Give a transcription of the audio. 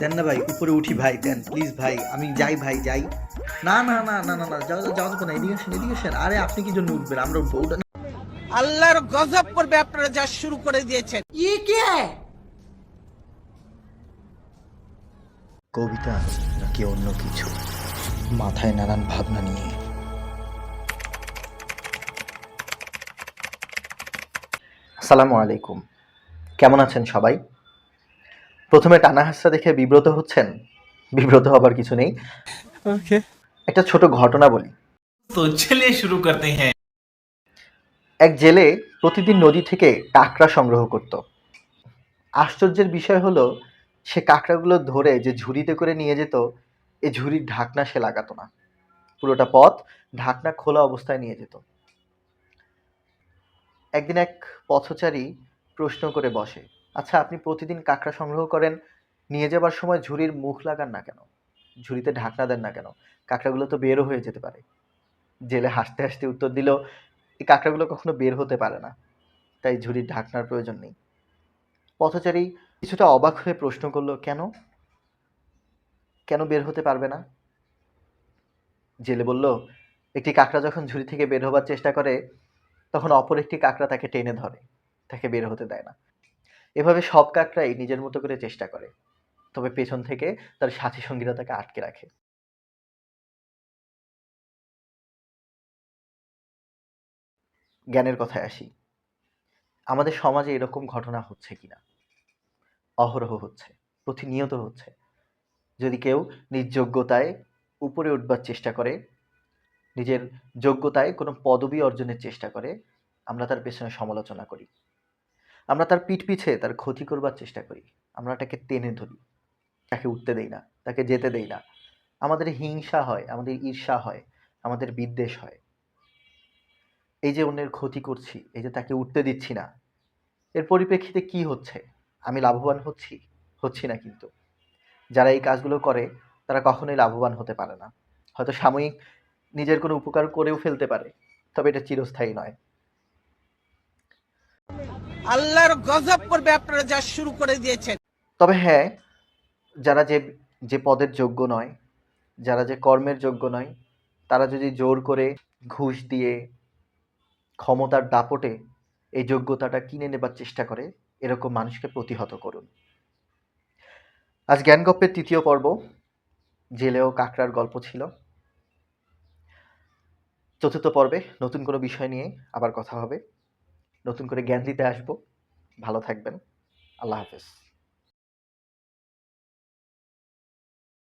দেন না ভাই উপরে উঠি ভাই দেন প্লিজ ভাই আমি যাই ভাই যাই। না না না না না না যাওয়া যাওয়া যাবে না এদিকে আসেন এদিকে আসেন। আরে আপনি কি জন্য উঠবেন? আমরা উঠবো। আল্লাহর গজব করবে আপনারা যা শুরু করে দিয়েছেন। কবিতা নাকি অন্য কিছু? মাথায় নানান ভাবনা নিয়ে। আসসালামু আলাইকুম। কেমন আছেন সবাই? প্রথমে টানাহাসা দেখে বিব্রত হচ্ছেন? বিব্রত হবার কিছু নেই। একটা ছোট ঘটনা বলি। তো শুরু করতে হ্যাঁ। এক জেলে প্রতিদিন নদী থেকে কাঁকড়া সংগ্রহ করত। আশ্চর্যের বিষয় হলো সে কাঁকড়াগুলো ধরে যে ঝুড়িতে করে নিয়ে যেত এই ঝুড়ির ঢাকনা সে লাগাতো না। পুরোটা পথ ঢাকনা খোলা অবস্থায় নিয়ে যেত। একদিন এক পথচারী প্রশ্ন করে বসে আচ্ছা আপনি প্রতিদিন কাঁকড়া সংগ্রহ করেন, নিয়ে যাবার সময় ঝুড়ির মুখ লাগান না কেন? ঝুড়িতে ঢাকনা দেন না কেন? কাঁকড়াগুলো তো বেরও হয়ে যেতে পারে। জেলে হাসতে হাসতে উত্তর দিল, এই কাঁকড়াগুলো কখনো বের হতে পারে না। তাই ঝুড়ির ঢাকনার প্রয়োজন নেই। পথচারী কিছুটা অবাক হয়ে প্রশ্ন করল, কেন? কেন বের হতে পারবে না? জেলে বলল, একটি কাঁকড়া যখন ঝুড়ি থেকে বের হবার চেষ্টা করে, তখন অপর একটি কাঁকড়া তাকে টেনে ধরে। তাকে বের হতে দেয় না। এভাবে সব কাকরাই নিজের মতো করে চেষ্টা করে। তবে পেছন থেকে তার সাথী সঙ্গীরা তাকে আটকে রাখে। জ্ঞানের কথায় আসি। আমাদের সমাজে এরকম ঘটনা হচ্ছে কিনা? অহরহ হচ্ছে, প্রতিনিয়ত হচ্ছে। যদি কেউ নিজ যোগ্যতায় উপরে উঠবার চেষ্টা করে, নিজের যোগ্যতায় কোনো পদবি অর্জনের চেষ্টা করে, আমরা তার পেছনে সমালোচনা করি। আমরা তার পিঠ পিছে তার ক্ষতি করবার চেষ্টা করি। আমরা তাকে টেনে ধরি। তাকে উঠতে দেই না, তাকে যেতে দেই না। আমাদের হিংসা হয়, আমাদের ঈর্ষা হয়, আমাদের বিদ্বেষ হয়। এই যে অন্যের ক্ষতি করছি, এই যে তাকে উঠতে দিচ্ছি না, এর পরিপ্রেক্ষিতে কি হচ্ছে? আমি লাভবান হচ্ছি? হচ্ছি না কিন্তু। যারা এই কাজগুলো করে, তারা কখনোই লাভবান হতে পারে না। হয়তো সাময়িক নিজের কোনো উপকার করেও ফেলতে পারে, তবে এটা চিরস্থায়ী নয়। আল্লাহর গজব করবে আপনারা যা শুরু করে দিয়েছেন। তবে হ্যাঁ যারা যে যে পদের যোগ্য নয়, যারা যে কর্মের যোগ্য নয়, তারা যদি জোর করে ঘুষ দিয়ে ক্ষমতার দাপটে এই যোগ্যতাটা কিনে নেবার চেষ্টা করে, এরকম মানুষকে প্রতিহত করুন। আজ জ্ঞানগপ্পের তৃতীয় পর্ব জেলেও কাকড়ার গল্প ছিল। চতুর্থ পর্বে নতুন কোনো বিষয় নিয়ে আবার কথা হবে। নতুন করে জ্ঞান দিতে আসব। ভালো থাকবেন। আল্লাহ হাফেজ।